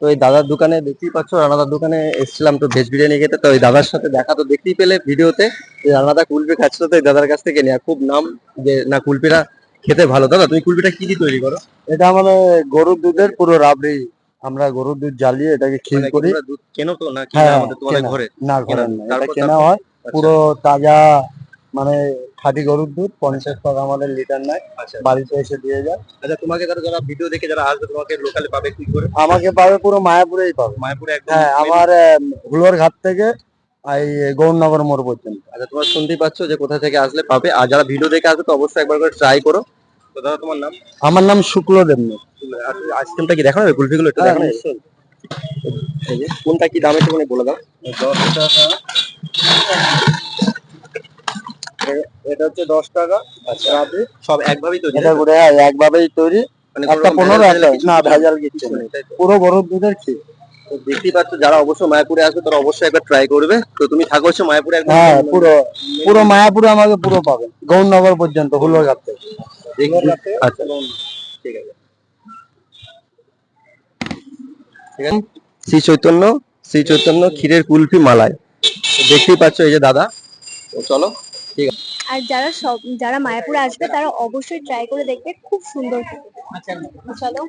তো এই দাদার দোকানে দেখতেই পাচ্ছ রানাদার দোকানে এসেছিলাম তো ভেজ বিরিয়ানি খেতে তো ওই দাদার সাথে দেখা তো দেখতেই পেলে ভিডিওতে। যে রানাদা কুলপি খাচ্ছিল তো এই দাদার কাছ থেকে নেওয়া। খুব নাম যে না কুলপিটা খেতে ভালো। দাদা তুমি কুলপিটা কি দিয়ে তৈরি করো? এটা মানে গরুর দুধের পুরো রাবড়ি। আমরা গরুর দুধ জ্বালিয়ে এটাকে ক্ষীর মানে করি। দুধ কেনো তো না হ্যাঁ, আমাদের তোমাদের কেনা। ঘরে? না কেনা। না এটা কেনা হয় আচ্ছা, পুরো তাজা মানে খাঁটি গরুর দুধ পঞ্চাশ টাকা আমাদের লিটার নেয়। আচ্ছা। বাড়িতে এসে দিয়ে যায়। আচ্ছা তোমাকে যারা যারা ভিডিও দেখে যারা আসবে তোমাকে লোকালে পাবে কি করে? আমাকে পাবে পুরো মায়াপুরেই পাবে। মায়াপুরে একদম হ্যাঁ আমার হুলোর ঘাট থেকে এই গৌরনগর মোড় পর্যন্ত। আচ্ছা তোমরা শুনতেই পাচ্ছ যে কোথা থেকে আসলে পাবে। আর যারা ভিডিও দেখে আসবে তো অবশ্যই একবার করে ট্রাই করো। তো দাদা তোমার নাম? আমার নাম শুক্ল দেবনাথ। আইসক্রিমটা কি দেখানো? কুলফিগুলো একটু হ্যাঁ, দেখানো? কোনটা কি দাম একটু বলে দাও। দশ টাকা। এটা হচ্ছে দশ টাকা আচ্ছা। সব একভাবেই তৈরি এটা করে একভাবেই তৈরি। মানে একটা পনেরো না ভেজাল কিচ্ছু নেই? পুরো গরুর দুধের ক্ষীর। দেখতেই পাচ্ছ যারা অবশ্যই মায়াপুরে আসবে তারা অবশ্যই একবার ট্রাই করবে। তো তুমি থাকো হচ্ছে মায়াপুরে হ্যাঁ পুরো পুরো মায়াপুরে আমাকে পুরো পাবে। গৌরনগর পর্যন্ত থেকে। আচ্ছা। ঠিক আছে। ঠিক আছে। শ্রী চৈতন্য শ্রী চৈতন্য ক্ষীরের কুলফি মালায়। দেখতেই পাচ্ছ এই যে দাদা। আর যারা সব যারা মায়াপুরে আসবে তারা অবশ্যই ট্রাই করে দেখবে খুব সুন্দর। খেতে। চলো।